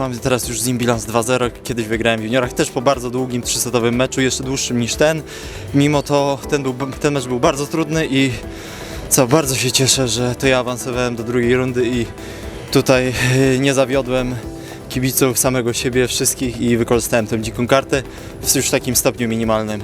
mamy teraz już zimbilans 2-0. Kiedyś wygrałem w juniorach też po bardzo długim trzysetowym meczu, jeszcze dłuższym niż ten. Mimo to ten, był, ten mecz był bardzo trudny i co, bardzo się cieszę, że to ja awansowałem do drugiej rundy i tutaj e, nie zawiodłem kibiców, samego siebie, wszystkich i wykorzystałem tę dziką kartę w już takim stopniu minimalnym.